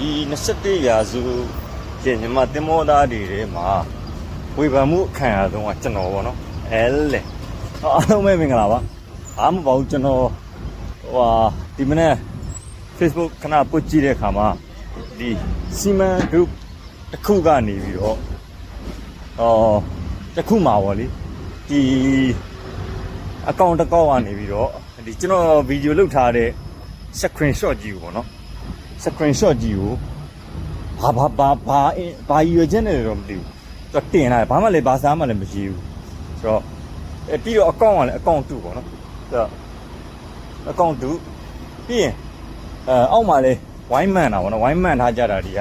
ဒီ21ရာစုရဲ့ညီမတင်မောသားတွေထဲမှာဝေဖန်မှုအခံရဆုံးကကျွန်တော်ပေါ့နော်အဲလေအားလုံးပဲမင်္ဂလာပါအားမပေါ့ဘူးကျွန်တော်ဟိုဟာဒီမနေ့ Facebook ခဏပုတ်ကြည့်တဲ့အခါမှာဒီစီမံ group တစ်ခုကနေပြီးတော့အော်တစ်ခုမှာပေါ့လေဒီအကောင့်တစ်ကောက်ကနေပြီးတော့ဒီကျွန်တော်ဗီဒီယိုလုပ်ထားတဲ့ screen shot ကြီးကိုပေါ့နော် screen shot ကြီးကိုဘာဘာဘာဘာအင်းဘာရွေချက်နဲ့တော့မသိဘူးသူကတင်လာတယ်ဘာမှလည်းဘာစားမှလည်းမရှိဘူးဆိုတော့အဲပြီးတော့အကောင့်ကလည်းအကောင့်တူပေါ့နော်ဆိုတော့အကောင့်တူပြီးရင်အဲအောက်မှာလည်းဝိုင်းမှန်တာပေါ့နော်ဝိုင်းမှန်ထားကြတာဒီက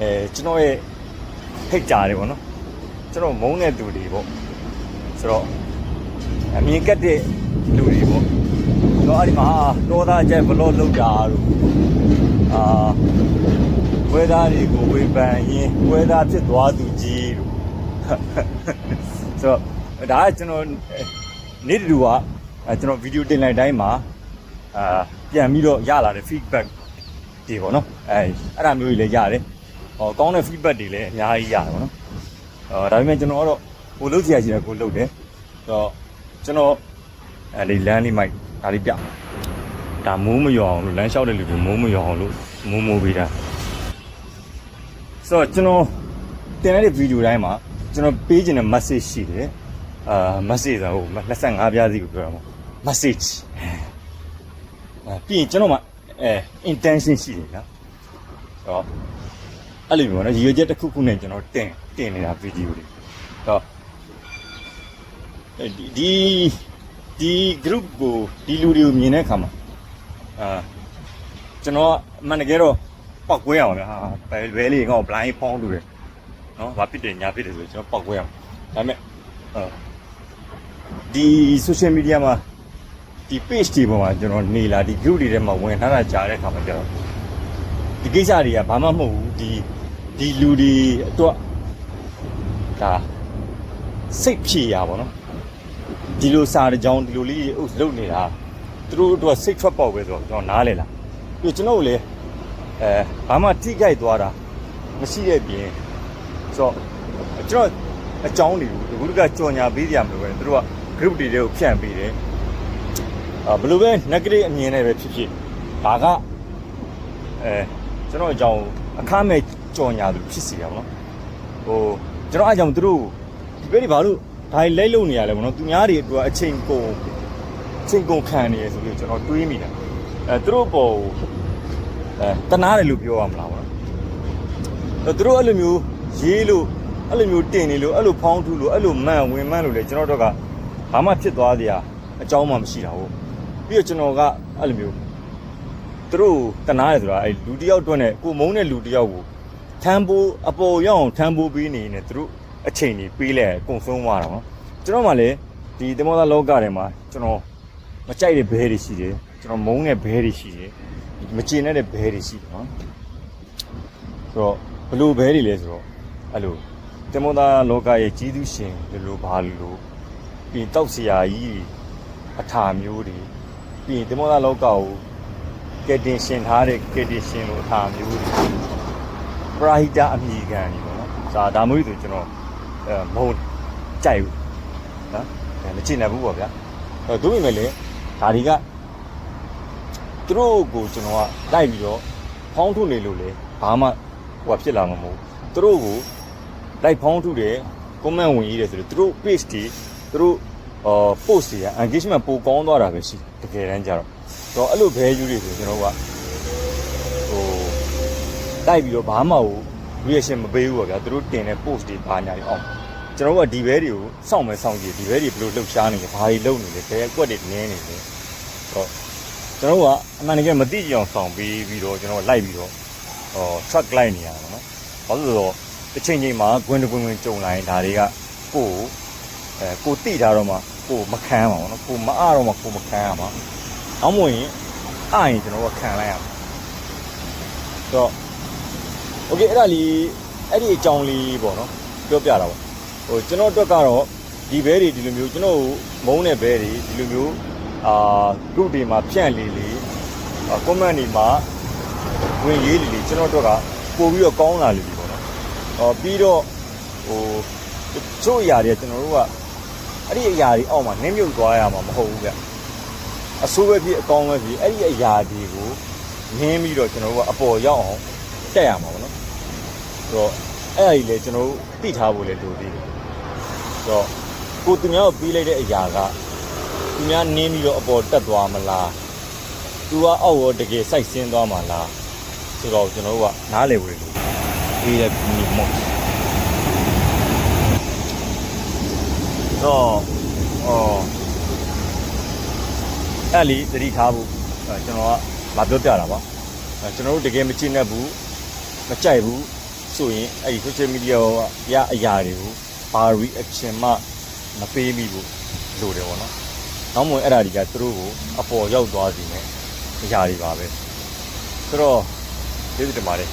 အဲကျွန်တော်ရဲ့ဖိတ်ကြတယ်ပေါ့နော်ကျွန်တော်မုန်းတဲ့သူတွေပေါ့ဆိုတော့အမြင်ကတ်တဲ့လူတွေပေါ့တော့အဲ့ဒီမှာတောသားကျက်ဘလော့လောက်တာတို့ အာဝဲသားတွေကိုဝေဖန်ရင်ဝဲသားဖြစ်သွားသူကြီးတို့ဆိုတော့ဒါကကျွန်တော်နေ့တူကအဲကျွန်တော်ဗီဒီယိုတင်လိုက်တိုင်းမှာအာပြန်ပြီးတော့ရလာတဲ့ feedback တွေပေါ့နော်အဲအဲ့ဒါမျိုးတွေလည်းရတယ်ဟောကောင်းတဲ့ feedback တွေလည်းအများကြီးရတယ်ပေါ့နော်အော်ဒါပေမဲ့ကျွန်တော်ကတော့ကိုလုပ်ချင်ရချင်တယ်ကိုလုပ်တယ်ဆိုတော့ကျွန်တော်အဲဒီလမ်းလေးမိုက်ဒါလေးပြ ဒါမိုးမရောအောင်လို့လမ်းလျှောက်တဲ့လူတွေမိုးမရောအောင်လို့မိုးမိုးပေးတာဆိုတော့ကျွန်တော်တင်လိုက်တဲ့ဗီဒီယိုတိုင်းမှာကျွန်တော်ပေးခြင်းတဲ့ message ရှိတယ်အာ message ဆိုဟို25ပြားစီကိုပြောတာပေါ့ message အဲပြီးရင်ကျွန်တော်မှာအဲ intention ရှိတယ်နော်ဆိုတော့အဲ့လိုမျိုးနော်ရည်ရွယ်ချက်တစ်ခုခုနဲ့ကျွန်တော်တင်တင်နေတာဗီဒီယိုတွေဆိုတော့ဒီဒီဒီ group ကိုဒီလူတွေကိုမြင်တဲ့အခါမှာ အာကျွန်တော်အမှန်တကယ်တော့ပောက်ကွဲအောင်ဗျာဟာဘယ်ဘယ်လေးငါ့ကို blind ဖောင်းလို့တယ်နော်ဘာဖြစ်တယ်ညာဖြစ်တယ်ဆိုကျွန်တော်ပောက်ကွဲအောင်ဒါပေမဲ့အာဒီ social media မှာဒီ page တွေပေါ်မှာကျွန်တော်နေလာဒီ group တွေထဲမှာဝင်ထားတာကြားတဲ့အခါမှာကျတော့ဒီကိစ္စတွေကဘာမှမဟုတ်ဘူးဒီဒီလူတွေအတွက်ဒါစိတ်ဖြေရပါတော့ဒီလိုစာတစ်ကြောင်းဒီလိုလေးအုပ်လုပ်နေတာ သူတို့တို့ကစိတ်ထွက်ပေါက်ပဲဆိုတော့ကျွန်တော်နားလေလားပြီးကျွန်တော်တို့လည်းအဲဘာမှထိကြိုက်သွားတာမရှိတဲ့ပြင်ဆိုတော့ကျွန်တော်အကြောင်းတွေကိုဒီကုတကကြော်ညာပေးကြရမလို့ပဲသူတို့က group တွေတွေကိုဖြန့်ပေးတယ်အာဘယ်လိုပဲ negative အမြင်နဲ့ပဲဖြစ်ဖြစ်ဒါကအဲကျွန်တော်အကြောင်းအခမဲ့ကြော်ညာသူဖြစ်စီရပါတော့ဟိုကျွန်တော်အကြောင်းသူတို့ဒီဘက်တွေဘာလို့ဒါလိုက်လုံနေရလဲဗောနော်သူများတွေအတွက်အချိန်ကုန် အချိန်ကုန်ခံနေရဆိုပြီးကျွန်တော်တွေးမိတာအဲသူတို့ပေါ်အဲတနာတယ်လို့ပြောရမလားဗောနော်အဲသူတို့အဲ့လိုမျိုးရေးလို့အဲ့လိုမျိုးတင်နေလို့အဲ့လိုဖောင်းထူလို့အဲ့လိုမှန်ဝင်မှန်လို့လေကျွန်တော်တို့ကဘာမှဖြစ်သွားစရာအကြောင်းမှမရှိတာဟုတ်ပြီးတော့ကျွန်တော်ကအဲ့လိုမျိုးသူတို့တနာတယ်ဆိုတာအဲ့လူတစ်ယောက်အတွက်နဲ့ကိုမုန်းတဲ့လူတစ်ယောက်ကိုထမ်းဖို့အပေါ်ရောက်အောင်ထမ်းဖို့ပေးနေနေသူတို့အချိန်ကြီးပေးလဲကုန်ဆုံးသွားတာနော်ကျွန်တော်မှလည်းဒီတမောသားလောကထဲမှာကျွန်တော် မကြိုက်တဲ့ဘဲတွေရှိတယ်ကျွန်တော်မုန်းတဲ့ဘဲတွေရှိတယ်မကျေနပ်တဲ့ဘဲတွေရှိတယ်နော်ဆိုတော့ဘလို့ဘဲတွေလဲဆိုတော့အဲ့လိုတမောသားလောကရဲ့ကြီးသူရှင်လို့လို့ဘာလို့လို့ပြီးရင်တောက်ဆရာကြီးအထာမျိုးတွေပြီးရင်တမောသားလောကကိုကယ်တင်ရှင်ထားတဲ့ကယ်တင်ရှင်လို့အထာမျိုးတွေပရာဟိတအမိခံကြီးပေါ့နော်ဒါဒါမျိုးတွေဆိုကျွန်တော်အဲမုန်းကြိုက်ဘူးနော်အဲမချင်နိုင်ဘူးပေါ့ဗျာအဲတို့ပေမဲ့လည်း ဒါတွေကသူတို့ကိုကျွန်တော်ကလိုက်ပြီးတော့ဖောင်းထုတ်နေလို့လေဘာမှဟိုဖြစ်လာမှာမဟုတ်သူတို့ကိုလိုက်ဖောင်းထုတ်တယ် comment ဝင်ရေးတယ်ဆိုတော့သူတို့ page တွေသူတို့အာ post တွေက engagement ပိုကောင်းသွားတာပဲရှိတကယ်တမ်းကျတော့တော့အဲ့လို value တွေဆိုကျွန်တော်ကဟိုတိုက်ပြီးတော့ဘာမှဟို reaction မပေးဘူးပေါ့ဗျာသူတို့တင်တဲ့ post တွေဘာညာတွေအောင်ကျွန်တော်တို့ကဒီဘဲတွေကိုစောင့်မယ်စောင့်ကြည့်ဒီဘဲတွေဘယ်လိုလှုပ်ရှားနေလဲဘာတွေလုပ်နေလဲဘယ်အကွက်တွေနင်းနေလဲ တော့ကျွန်တော်တို့ကအမှန်တကယ်မသိကြအောင်ဆောင်ပြီးပြီးတော့ကျွန်တော်လိုက်ပြီးတော့ဟော truck လိုက်နေရတာပေါ့နော်။ဘာလို့လဲဆိုတော့တစ်ချိန်ချိန်မှာဂွင်းတကွင်းကွင်းကြုံလာရင်ဒါတွေကကိုယ်အဲကိုတိထားတော့မှကိုမခံပါဘူးနော်ကိုမအတော့မှကိုမခံရမှာ။အောင်မဝင်အရင်ကျွန်တော်တို့ခံလိုက်ရမှာ။တော့ okay အဲ့ဒါလေးအဲ့ဒီအကြောင်းလေးပေါ့နော်ပြောပြတာပေါ့။ဟိုကျွန်တော်အတွက်ကတော့ဒီဘဲတွေဒီလိုမျိုးကျွန်တော်မုန်းတဲ့ဘဲတွေဒီလိုမျိုး အာ group တွေမှာဖြန့်လေလေ comment တွေမှာဝင်ရေးလီလီကျွန်တော်တို့ကပို့ပြီးတော့ကောင်းလာလီလီပေါ့နော်ဟောပြီးတော့ဟိုချို့အရာတွေကကျွန်တော်တို့ကအဲ့ဒီအရာတွေအောက်မှာနင်းမြုပ်သွားရမှာမဟုတ်ဘူးဗျအဆိုးပဲဖြစ်အကောင်းပဲဖြစ်အဲ့ဒီအရာတွေကိုနင်းပြီးတော့ကျွန်တော်တို့ကအပေါ်ရောက်အောင်တက်ရမှာပေါ့နော်ဆိုတော့အဲ့အရာကြီးလေကျွန်တော်တို့သိထားဖို့လေလိုသေးတယ်ဆိုတော့ကိုသူများကိုပြီးလိုက်တဲ့အရာက သူများနင်းပြီးတော့အပေါ်တက်သွားမလားသူကအောက်ရောတကယ်စိုက်ဆင်းသွားမှာလားဆိုတော့ကျွန်တော်တို့ကနားလည်ဖို့လို့အေးရပြီမော့တော့အော်အဲ့လီတတိထားဖို့အဲကျွန်တော်ကမပြောပြတာပါအဲကျွန်တော်တို့တကယ်မချိနဲ့ဘူးမကြိုက်ဘူးဆိုရင်အဲ့ဒီ social media ရအရာတွေကိုဘာ reaction မှမပေးမိဘူးလို့တယ်ပေါ့နော်။ နောက်မှအဲ့ဒါတွေကသူတို့ကိုအပေါ်ရောက်သွားစီမယ်အရာတွေပါပဲဆိုတော့ကျေးဇူးတင်ပါတယ်